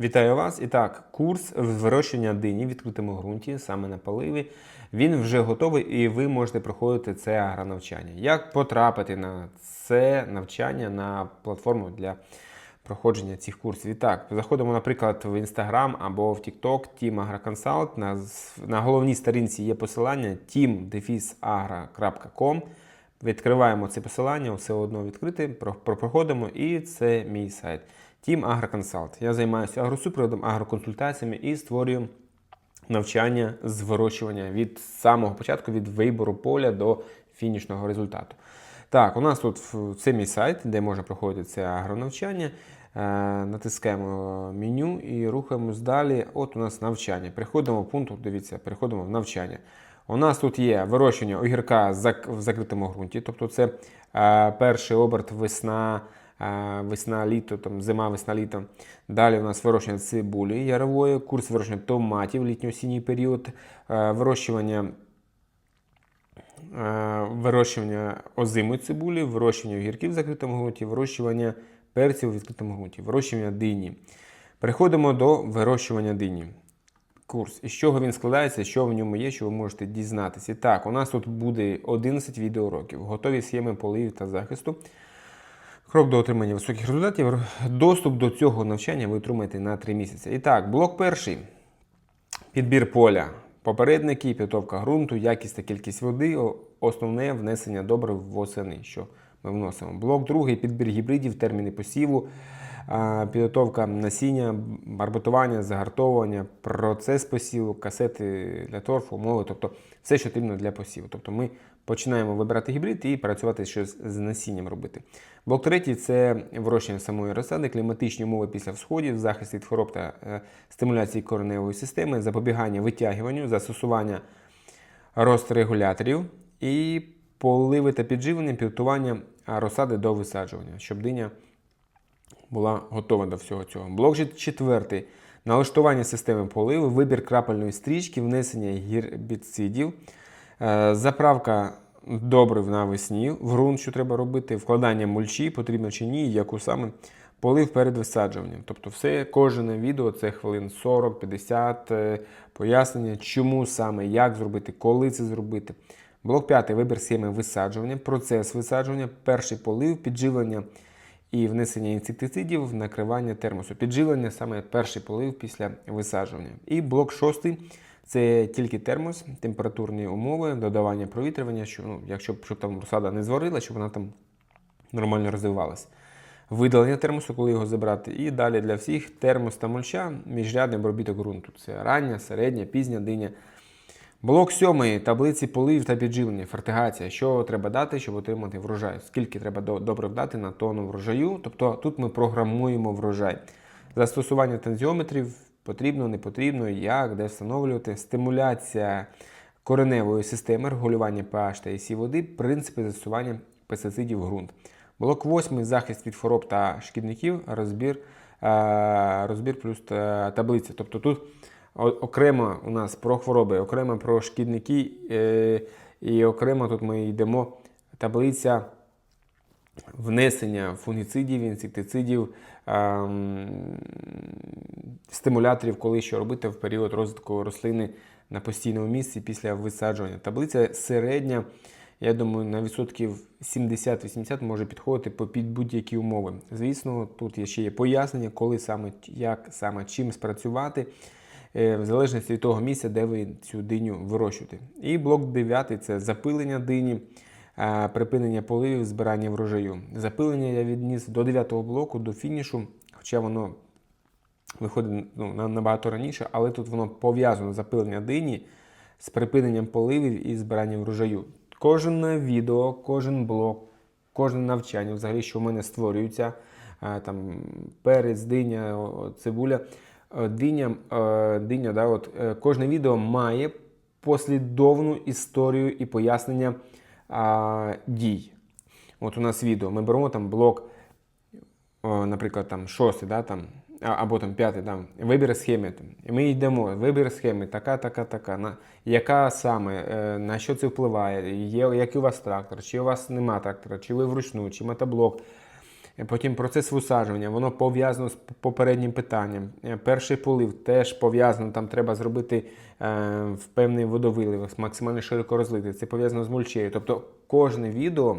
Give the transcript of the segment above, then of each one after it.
Вітаю вас! І так, курс вирощення дині в відкритому ґрунті, саме на поливі. Він вже готовий, і ви можете проходити це агронавчання. Як потрапити на це навчання на платформу для проходження цих курсів? І так, заходимо, наприклад, в Instagram або в TikTok Team AgroConsult. На, на головній сторінці є посилання team-agro.com. Відкриваємо це посилання, все одно відкрите, про- про- проходимо, і це мій сайт. Team AgroConsult. Я займаюся агросупроводом, агроконсультаціями і створюю навчання з вирощування від самого початку, від вибору поля до фінішного результату. Так, у нас тут в- це мій сайт, де можна проходити це агронавчання. Е, Натискаємо меню і рухаємось далі. От у нас навчання. Переходимо в пункт, дивіться, переходимо в навчання. У нас тут є вирощення огірка в закритому ґрунті, тобто це е, перший оберт весна, весна, літо, там, зима, весна, літо. Далі у нас вирощення цибулі ярової, курс вирощення томатів, літньо-осінній період, е, вирощування е, вирощування озимої цибулі, вирощування огірків в закритому ґрунті, вирощування перців у відкритому ґрунті, вирощування дині. Переходимо до вирощування дині. Курс. Із чого він складається, що в ньому є, що ви можете дізнатися. Так, у нас тут буде 11 відеоуроків, готові схеми поливів та захисту. Крок до отримання високих результатів. Доступ до цього навчання ви отримаєте на 3 місяці. І так, блок перший. Підбір поля. Попередники, підготовка ґрунту, якість та кількість води, основне внесення добрив восени, що ми вносимо. Блок другий підбір гібридів, терміни посіву, підготовка насіння, барботування, загартовування, процес посіву, касети для торфу, умови, тобто все, що потрібно для посіву. Тобто ми починаємо вибирати гібрид і працювати щось з насінням робити. Блок третій це вирощення самої розсади, кліматичні умови після всходів, захист від хвороб та е, стимуляції кореневої системи, запобігання витягуванню, застосування рострегуляторів і поливи та підживлення, підготування розсади до висаджування, щоб диня була готова до всього цього. Блок четвертий. Налаштування системи поливу, вибір крапельної стрічки, внесення гербіцидів, заправка добрив навесні, в ґрунт, що треба робити, вкладання мульчі, потрібно чи ні, яку саме полив перед висаджуванням. Тобто, все, кожне відео це хвилин 40-50 е, пояснення, чому саме, як зробити, коли це зробити. Блок 5. Вибір схеми висаджування, процес висаджування, перший полив, підживлення і внесення інсектицидів, накривання термосу. Підживлення саме перший полив після висаджування. І блок 6 це тільки термос, температурні умови, додавання провітрювання, що, ну, якщо щоб там розсада не зварила, щоб вона там нормально розвивалась. Видалення термосу, коли його забрати. І далі для всіх термос та мульча, міжрядний обробіток ґрунту. Це рання, середня, пізня диня. Блок сьомий таблиці полив та підживлення, фертигація. Що треба дати, щоб отримати врожай? Скільки треба добре вдати на тонну врожаю? Тобто тут ми програмуємо врожай. Застосування тензіометрів потрібно, не потрібно, як, де встановлювати, стимуляція кореневої системи, регулювання pH та ІСі води, принципи застосування пестицидів в ґрунт. Блок 8 захист від хвороб та шкідників, розбір, е, розбір плюс таблиця. Тобто тут окремо у нас про хвороби, окремо про шкідники, е, і окремо тут ми йдемо таблиця внесення фунгіцидів, інсектицидів, ем, стимуляторів, коли що робити в період розвитку рослини на постійному місці після висаджування. Таблиця середня, я думаю, на відсотків 70-80 може підходити по- під будь-які умови. Звісно, тут є ще є пояснення, коли саме, як саме чим спрацювати. е, В залежності від того місця, де ви цю диню вирощуєте. І блок 9 це запилення дині, е, припинення поливів, збирання врожаю. Запилення я відніс до 9 блоку, до фінішу, хоча воно виходить ну, набагато раніше, але тут воно пов'язано запилення дині з припиненням поливів і збиранням врожаю. Кожне відео, кожен блок, кожне навчання, взагалі, що в мене створюється, е, там перець, диня, цибуля, е, диня, е, диня да, от, кожне відео має послідовну історію і пояснення а, дій. От у нас відео. Ми беремо там блок наприклад, там шостий, да, там, або там п'ятий, там, вибір схеми. Ми йдемо, вибір схеми, така, така, така. На, яка саме, е, на що це впливає, є, який у вас трактор, чи у вас нема трактора, чи ви вручну, чи мотоблок. Е, Потім процес висаджування, воно пов'язано з попереднім питанням. Е, Перший полив теж пов'язано, там треба зробити е, в певний водовилив, максимально широко розлити. Це пов'язано з мульчею. Тобто кожне відео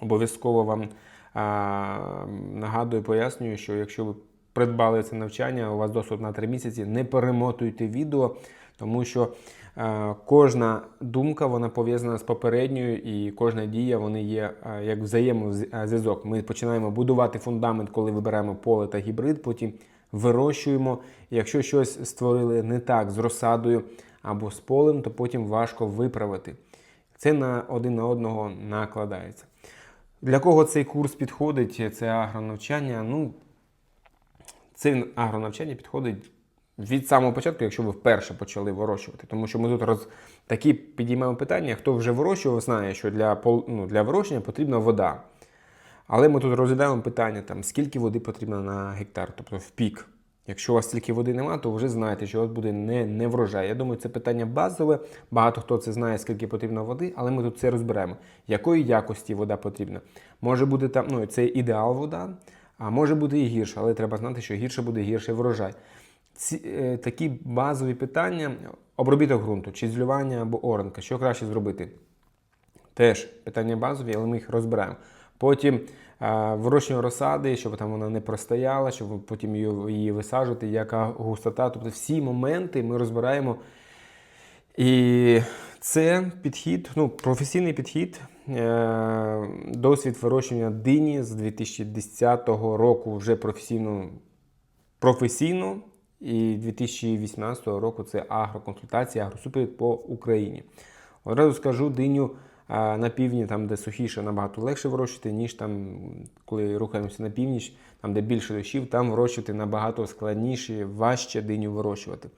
обов'язково вам а, нагадую, пояснюю, що якщо ви придбали це навчання, у вас досвід на 3 місяці, не перемотуйте відео, тому що е, кожна думка вона пов'язана з попередньою, і кожна дія вони є е, як взаємозв'язок. Ми починаємо будувати фундамент, коли вибираємо поле та гібрид, потім вирощуємо. Якщо щось створили не так з розсадою або з полем, то потім важко виправити. Це на один на одного накладається. Для кого цей курс підходить, це агронавчання? Ну, це агронавчання підходить від самого початку, якщо ви вперше почали вирощувати. Тому що ми тут роз... такі підіймаємо питання, хто вже вирощував, знає, що для, пол... ну, для вирощення потрібна вода. Але ми тут розглядаємо питання, там, скільки води потрібно на гектар, тобто в пік. Якщо у вас стільки води немає, то вже знаєте, що у вас буде не, не врожай. Я думаю, це питання базове. Багато хто це знає, скільки потрібно води, але ми тут це розберемо. Якої якості вода потрібна? Може бути там, ну це ідеал вода, а може бути і гірше, але треба знати, що гірше буде гірший врожай. Ці, е, такі базові питання: обробіток ґрунту, чи злювання або оранка, що краще зробити? Теж питання базові, але ми їх розбираємо. Потім е, вирощування розсади, щоб там вона не простояла, щоб потім її, її висаджувати, яка густота. Тобто всі моменти ми розбираємо. І це підхід, ну, професійний підхід, е, досвід вирощування дині з 2010 року вже професійно, професійно. І 2018 року це агроконсультація, агросупровід по Україні. Одразу скажу, диню на півдні, там, де сухіше, набагато легше вирощувати, ніж там, коли рухаємося на північ, там, де більше дощів, там вирощувати набагато складніше, важче диню вирощувати.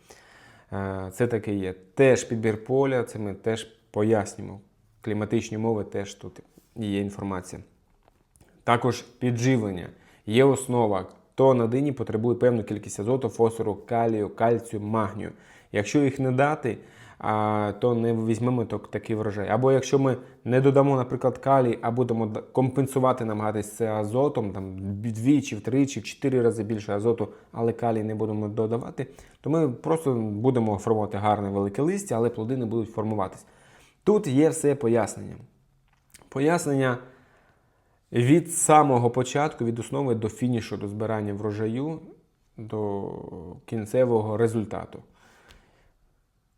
А, Це таке є. Теж підбір поля, це ми теж пояснюємо. Кліматичні умови теж тут є інформація. Також підживлення. Є основа. То на дині потребує певну кількість азоту, фосфору, калію, кальцію, магнію. Якщо їх не дати, то не візьмемо так- такий врожай. Або якщо ми не додамо, наприклад, калій, а будемо компенсувати, намагатися це азотом, там двічі, втричі, в чотири рази більше азоту, але калій не будемо додавати, то ми просто будемо формувати гарне велике листя, але плоди не будуть формуватись. Тут є все пояснення. Пояснення від самого початку, від основи до фінішу, до збирання врожаю, до кінцевого результату.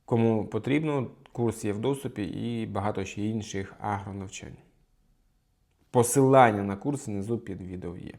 Кому потрібно, курс є в доступі і багато ще інших агронавчань. Посилання на курс внизу під відео є.